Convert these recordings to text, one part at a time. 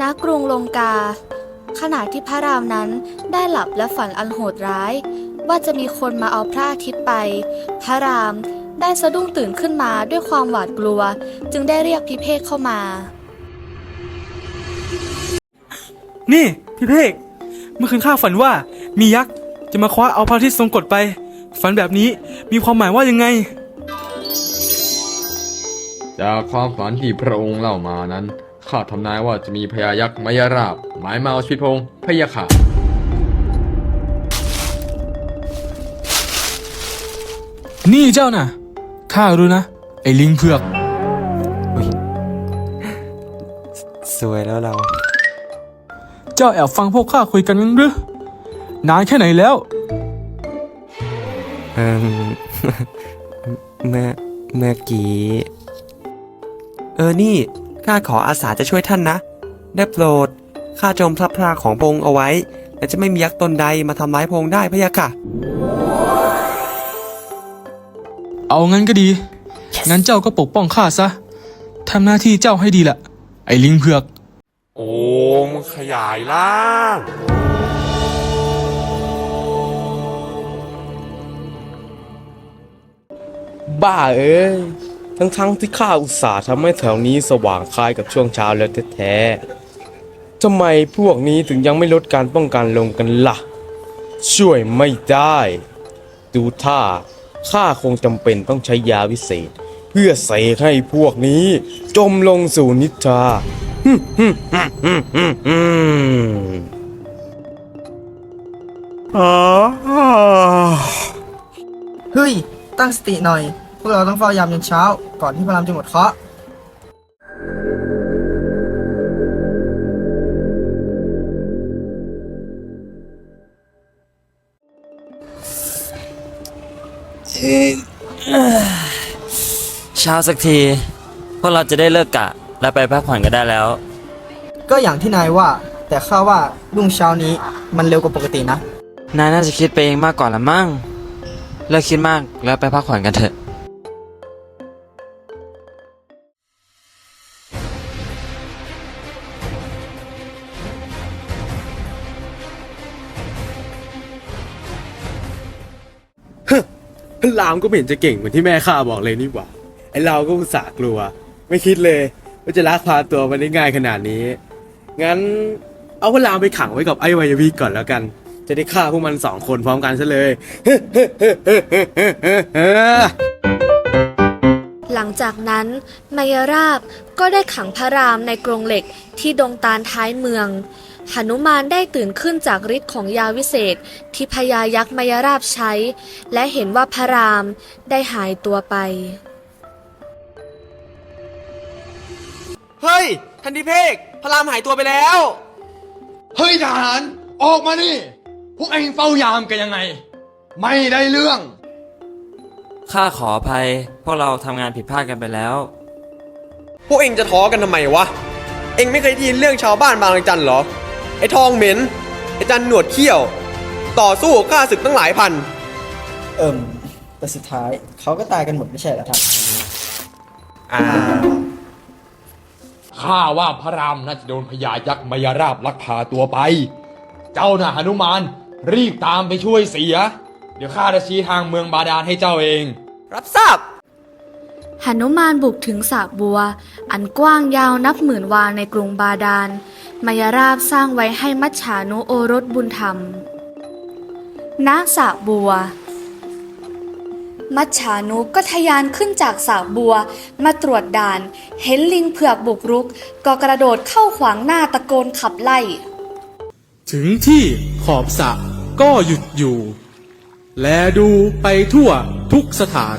ณกรุงลงกา ขณะที่พระรามนั้นได้หลับและฝันอันโหดร้าย ว่าจะมีคนมาเอาพระอาทิตย์ไป พระรามได้สะดุ้งตื่นขึ้นมาด้วยความหวาดกลัว จึงได้เรียกพิเภกเข้ามา นี่พี่เพกเมื่อคืนข้าฝันว่ามียักษ์จะมาคว้าเอาพระอาทิตย์ทรงกฎไป ฝันแบบนี้มีความหมายว่ายังไง จากความฝันที่พระองค์เล่ามานั้น ข้าทำนายว่าจะมีพญายักษ์มายาราบ หมายมาเอาชีวิตพระองค์พะยะค่ะนี่เจ้าน่ะ ข้ารู้นะ ไอ้ลิงเผือก สวยแล้วเรา เจ้าแอบฟังพวกข้าคุยกันงั้นหรือนานแค่ไหนแล้ว เออเมื่อเมื่อกี้ เออนี่ ข้าขออาสาจะช่วยท่านนะ ได้โปรด ข้าจมพระพราของพระองค์เอาไว้ และจะไม่มียักษ์ตนใดมาทำร้ายพระองค์ได้พะยะค่ะ เอางั้นก็ดี งั้นเจ้าก็ปกป้องข้าซะ ทำหน้าที่เจ้าให้ดีละไอ้ลิงเผือก โอ้มขยายล่าง บ้าเอ้ย ทั้งๆที่ข้าอุตส่าห์ทำให้แถวนี้สว่างคล้ายกับช่วงเช้าแล้วแท้ๆทำไมพวกนี้ถึงยังไม่ลดการป้องกันลงกันล่ะ ช่วยไม่ได้ ดูท่าข้าคงจำเป็นต้องใช้ยาวิเศษ เพื่อเสกให้พวกนี้ จมลงสู่นิทราฮึ่มฮึ่มฮึ่มฮึ่มฮึ่มฮึ่มเฮ้ย ตั้งสติหน่อย วกเราต้องเฝ้ายามยันเช้า ก่อนที่พระรามจะหมดเคราะห์เช้าสักที พวกเราจะได้เลิกกะ และไปพักผ่อนกันได้แล้ว ก็อย่างที่นายว่า แต่ข้าว่ารุ่งเช้านี้มันเร็วกว่าปกตินะ นายน่าจะคิดไปเองมากกว่าละมั้งเลิกคิดมากแล้วไปพักผ่อนกันเถอะ พระรามก็ไม่เห็นจะเก่งเหมือนที่แม่ข้าบอกเลยนี่หว่าไอเราก็อุตส่าห์กลัว ไม่คิดเลยว่าจะลักพาตัวมันได้ง่ายขนาดนี้ งั้นเอาพระรามไปขังไว้กับไอ้วายวีก่อนแล้วกัน จะได้ฆ่าพวกมันสองคนพร้อมกันซะเลย หลังจากนั้นมายราบก็ได้ขังพระรามในกรงเหล็กที่ดงตาลท้ายเมือง หนุมานได้ตื่นขึ้นจากฤทธิ์ของยาวิเศษที่พญายักษ์มายราบใช้ และเห็นว่าพระรามได้หายตัวไป เฮ้ยทันทีเพกพระรามหายตัวไปแล้ว เฮ้ยทหาร ออกมานี่ พวกเองเฝ้ายามกันยังไง ไม่ได้เรื่อง ข้าขออภัย พวกเราทำงานผิดพลาดกันไปแล้ว พวกเองจะท้อกันทำไมวะ เองไม่เคยได้ยินเรื่องชาวบ้านบางระจันเหรอ ไอ้ทองเหม็น ไอ้จันหนวดเขี้ยว ต่อสู้กับข้าศึกตั้งหลายพัน เอิ่มแต่สุดท้ายเขาก็ตายกันหมดไม่ใช่เหรอครับข้าว่าพระรามน่าจะโดนพญายักษ์มายาราบลักพาตัวไป เจ้าน่ะหนุมาน รีบตามไปช่วยเสีย เดี๋ยวข้าจะชี้ทางเมืองบาดาลให้เจ้าเอง รับทราบ หนุมานบุกถึงสระบัว อันกว้างยาวนับหมื่นวาในกรุงบาดาลมายราบสร้างไว้ให้มัจฉานุโอรสบุญธรรม ณ สระบัว มัจฉานุก็ทะยานขึ้นจากสระบัว มาตรวจด่าน เห็นลิงเผือกบุกรุก ก็กระโดดเข้าขวางหน้าตะโกนขับไล่ ถึงที่ขอบสระก็หยุดอยู่ แลดูไปทั่วทุกสถาน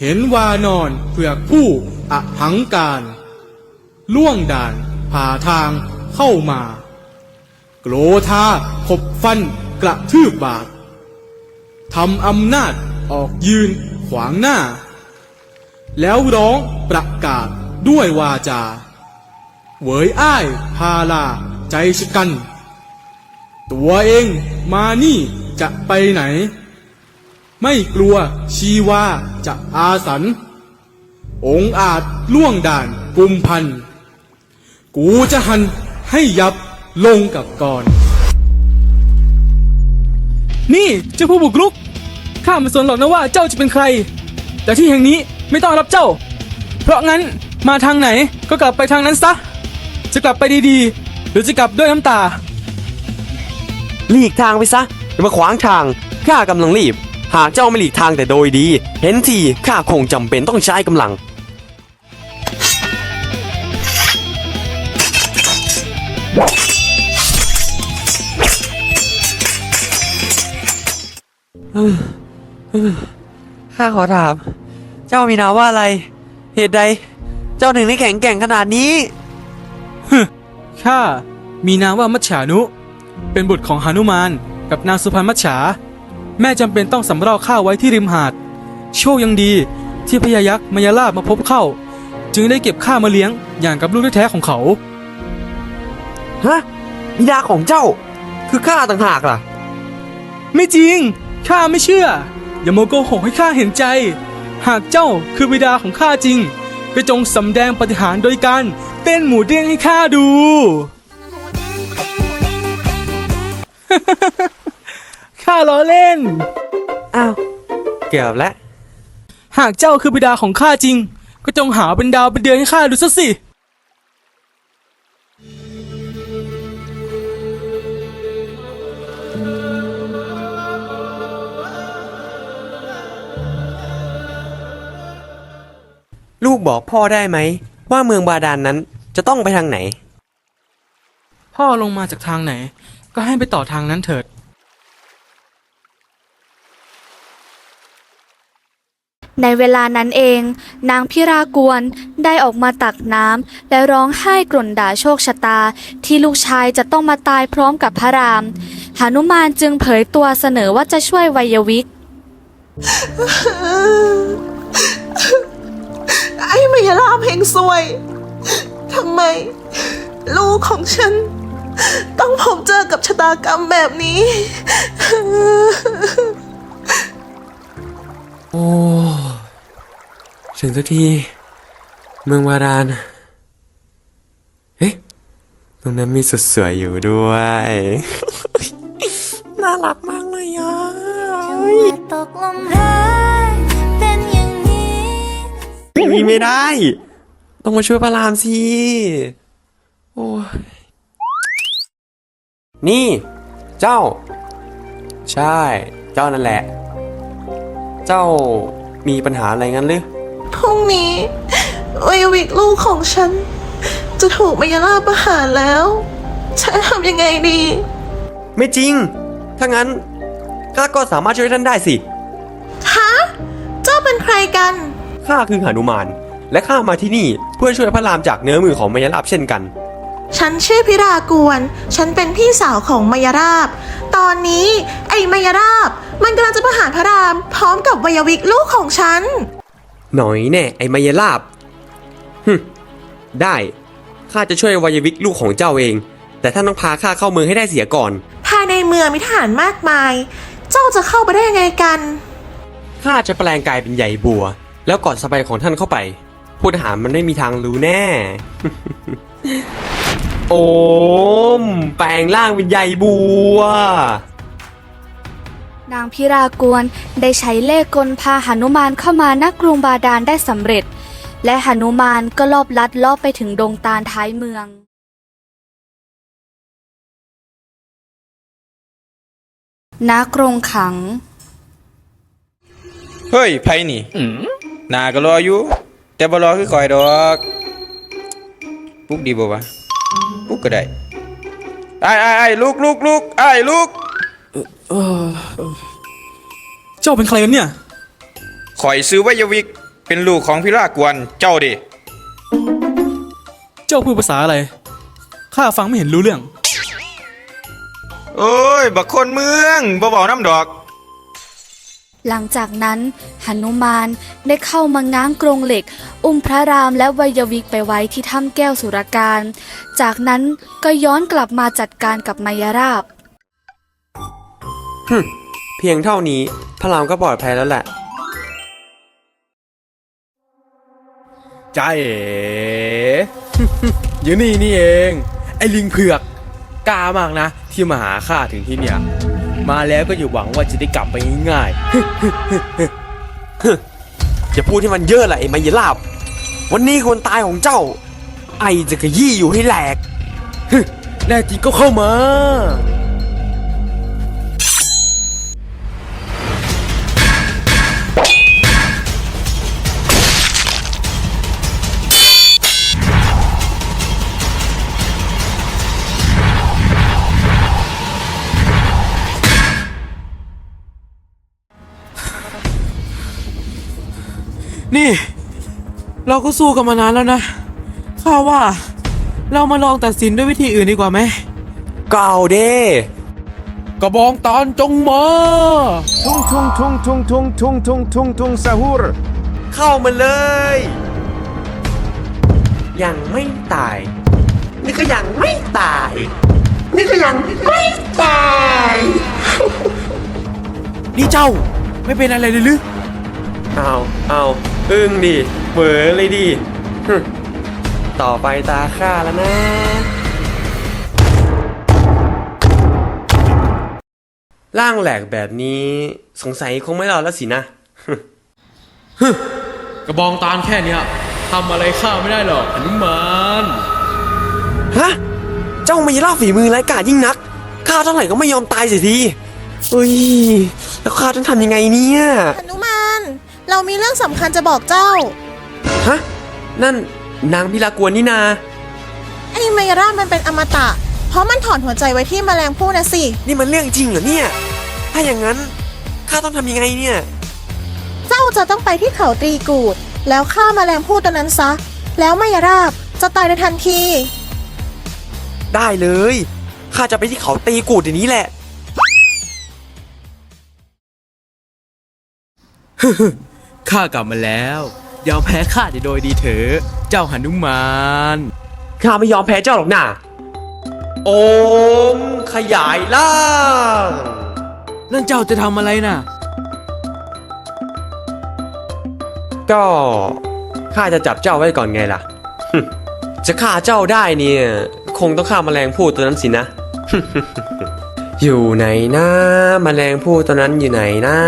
เห็นวานอนเผือกผู้อหังการ ล่วงด่านผ่าทางเข้ามา โกรธาขบฟันกระทืบบาททำอำนาจออกยืนขวางหน้า แล้วร้องประกาศด้วยวาจาเหวยอ้ายพาลาใจชกัน ตัวเองมานี่จะไปไหน ไม่กลัวชีวาจะอาสัน องอาจล่วงด่านกุมพัน กูจะหันให้ยับลงกับก่อน นี่เจ้าผู้บุกรุก ข้าไม่สนหรอกนะว่าเจ้าจะเป็นใคร แต่ที่แห่งนี้ไม่ต้องรับเจ้า เพราะงั้นมาทางไหนก็กลับไปทางนั้นซะ จะกลับไปดีๆ หรือจะกลับด้วยน้ำตา หลีกทางไปซะอย่ามาขวางทางข้ากำลังรีบ หากเจ้าไม่หลีกทางแต่โดยดี เห็นทีข้าคงจำเป็นต้องใช้กำลัง ข้าขอถาม เจ้ามีนามว่าอะไร เหตุใด เจ้าถึงได้แข็งแกร่งขนาดนี้ข้ามีนามว่ามัจฉานุ เป็นบุตรของหานุมาน กับนางสุพรรณมัจฉา แม่จำเป็นต้องสำเราข้าไว้ที่ริมหาด โชคยังดีที่พญายักษ์มายาลาบมาพบเข้า จึงได้เก็บข้ามาเลี้ยงอย่างกับลูกแท้ๆของเขา ฮะบิดาของเจ้า คือข้าต่างหากล่ะ ไม่จริง ข้าไม่เชื่อ อย่ามาโกหกให้ข้าเห็นใจ หากเจ้าคือบิดาของข้าจริง ก็จงสำแดงปฏิหารย์โดยการเต้นหมูเด้งให้ข้าดู ข้าล้อเล่น อ้าว เกือบแล้ว หากเจ้าคือบิดาของข้าจริง ก็จงหาเป็นดาวเป็นเดือนให้ข้าดูซะสิ ลูกบอกพ่อได้ไหม ว่าเมืองบาดาลนนั้นจะต้องไปทางไหน พ่อลงมาจากทางไหน ก็ให้ไปต่อทางนั้นเถิด ในเวลานั้นเอง นางพิรากวนได้ออกมาตักน้ำและร้องไห้กร่นด่าโชคชะตา ที่ลูกชายจะต้องมาตายพร้อมกับพระรามหานุมานจึงเผยตัวเสนอว่าจะช่วยวัยวิก ไอ้มายาลาเพลงซวยทำไม ลูกของฉัน ต้องพบเจอกับชะตากรรมแบบนี้ ถึงสักที เมืองบาดาลเฮ้ยตรงนั้นมีสุดสวยอยู่ด้วย น่ารักมากเลยอะตกลมรักเป็นอย่างนี้มีไม่ได้ ต้องมาช่วยพระรามสิ โอ้ย นี่ เจ้า ใช่ เจ้านั่นแหละ เจ้ามีปัญหาอะไรงั้นหรือ พรุ่งนี้วัยวิกลูกของฉัน จะถูกมายาลาประหารแล้ว ฉันทำยังไงดี ไม่จริง ถ้างั้นข้าก็สามารถช่วยท่านได้สิ ฮะ เจ้าเป็นใครกัน ข้าคือหานุมาน และข้ามาที่นี่เพื่อช่วยพระรามจากเนื้อมือของมายาลาบเช่นกัน ฉันชื่อพิรากวน ฉันเป็นพี่สาวของมายาราบ ตอนนี้ไอ้มายาราบ มันกำลังจะประหารพระราม พร้อมกับวัยวิกลูกของฉัน หน่อยแน่ไอ้มายาลาบฮึมได้ข้าจะช่วยวายวิกลูกของเจ้าเอง แต่ท่านต้องพาข้าเข้าเมืองให้ได้เสียก่อน ภายในเมืองมีทหารมากมาย เจ้าจะเข้าไปได้ยังไงกันข้าจะแปลงกายเป็นใหญ่บัว แล้วกอดสบายของท่านเข้าไป ผู้ทหารมันไม่มีทางรู้แน่ โอม แปลงร่างเป็นใหญ่บัว นางพิรากวนได้ใช้เล่ห์กลพาหนุมานเข้ามาณกรุงบาดาลได้สำเร็จ และหนุมานก็ลอบลัดลอบไปถึงดงตาลท้ายเมืองณกรงขัง เฮ้ยไผนี่หนาก็รออยู่ แต่บ่รอคือคอยดอกปลุกดีบ่วะปลุกก็ได้ไอ้ไอ้ไอ้ลุกลุกลุกไอ้ลุก เจ้าเป็นใครกันเนี่ยคอยซื้อวัยวิก เป็นลูกของพิรากวนเจ้าดิเจ้าพูดภาษาอะไร ข้าฟังไม่เห็นรู้เรื่อง โอ้ย บักคนเมืองบ่เว้าน้ำดอก หลังจากนั้นหนุมานได้เข้ามาง้างกรงเหล็ก อุ้มพระรามและวัยวิกไปไว้ที่ถ้ำแก้วสุรการ จากนั้นก็ย้อนกลับมาจัดการกับมายาราบ เพียงเท่านี้พระรามก็ปลอดภัยแล้วแหละใจเอ๋อยู่นี่นี่เอง ไอ้ลิงเผือกกล้ามากนะ ที่มาหาข้าถึงที่เนี่ย มาแล้วก็อย่าหวังว่าจะได้กลับไปง่ายอย่าพูดให้มันเยอะเลยไอ้มายลาบ วันนี้คนตายของเจ้า ไอจะขยี้อยู่ให้แหลกแน่จริงก็เข้ามา นี่ เราก็สู้กันมานานแล้วนะข้าว่า เรามาลองตัดสินด้วยวิธีอื่นดีกว่าไหมก็เอาเด้กระบองตอนจงมา ทุ่งทุ่งทุ่งทุ่งทุ่งทุ่งทุ่งทุ่งทุ่งสะฮูรเข้ามาเลย ยังไม่ตาย นี่ก็ยังไม่ตาย นี่ก็ยังไม่ตาย นี่เจ้าไม่เป็นอะไรเลยหรือเอาเอา อึ้งดิเหมือเลยดิฮึต่อไปตาข้าแล้วนะ ร่างแหลกแบบนี้สงสัยคงไม่รอดแล้วสินะกระบองตานแค่เนี้ยทำอะไรข้าไม่ได้หรอกหนุมานฮะเจ้าไม่ล่าฝีมือไร้กาจยิ่งนักข้าเท่าไหร่ก็ไม่ยอมตายเสียทีเฮ้ยแล้วข้าต้องทำยังไงเนี่ยหนุมาน เรามีเรื่องสำคัญจะบอกเจ้า ฮะ นั่นนางพิลากวนนี่นา ไอ้ไมยราบมันเป็นอมตะ เพราะมันถอนหัวใจไว้ที่แมลงผู้นะสิ นี่มันเรื่องจริงเหรอเนี่ย ถ้าอย่างนั้นข้าต้องทำยังไงเนี่ย เจ้าจะต้องไปที่เขาตรีกูด แล้วฆ่าแมลงผู้ตัวนั้นซะ แล้วไมยราบจะตายในทันที ได้เลยข้าจะไปที่เขาตีกูดอย่างนี้แหละ ข้ากลับมาแล้วยอมแพ้ข้าจะโดยดีเถอะเจ้าหนุมานข้าไม่ยอมแพ้เจ้าหรอกนะโอมขยายล่างนั่นเจ้าจะทำอะไรน่ะ ก็ข้าจะจับเจ้าไว้ก่อนไงล่ะ จะฆ่าเจ้าได้เนี่ย คงต้องฆ่าแมลงผู้ตัวนั้นสินะ อยู่ไหนนะแมลงผู้ตัวนั้นอยู่ไหนนะ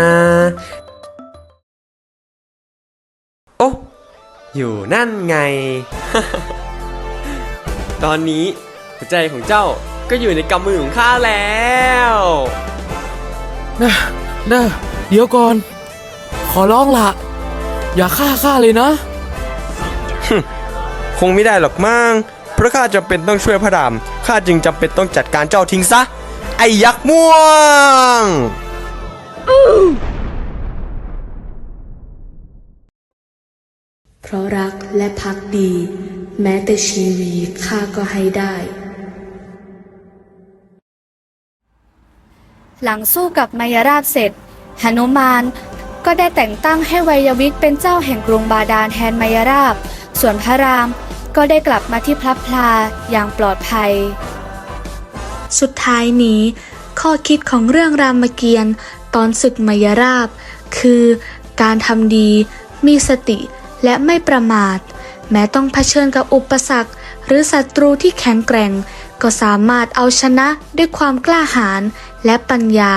อยู่นั่นไง ตอนนี้หัวใจของเจ้าก็อยู่ในกำมือของข้าแล้วนะนะเดี๋ยวก่อน ขอร้องละอย่าฆ่าข้าเลยนะ คงไม่ได้หรอกมั้งเพราะข้าจำเป็นต้องช่วยพระรามข้าจึงจำเป็นต้องจัดการเจ้าทิ้งซะ ไอ้ยักษ์ม่วง เพ ราะรักและพักดี แม้แต่ชีวีข้าก็ให้ได้ หลังสู้กับมายราบเสร็จหนุมานก็ได้แต่งตั้งให้วัยวิกเป็นเจ้าแห่งกรุงบาดาลแทนมายราบ ส่วนพระรามก็ได้กลับมาที่พลับพลาอย่างปลอดภัย สุดท้ายนี้ ข้อคิดของเรื่องรามเกียรติ์ตอนศึกมายราบ คือการทำดีมีสติ และไม่ประมาท แม้ต้องเผชิญกับอุปสรรค หรือศัตรูที่แข็งแกร่ง ก็สามารถเอาชนะด้วยความกล้าหาญและปัญญา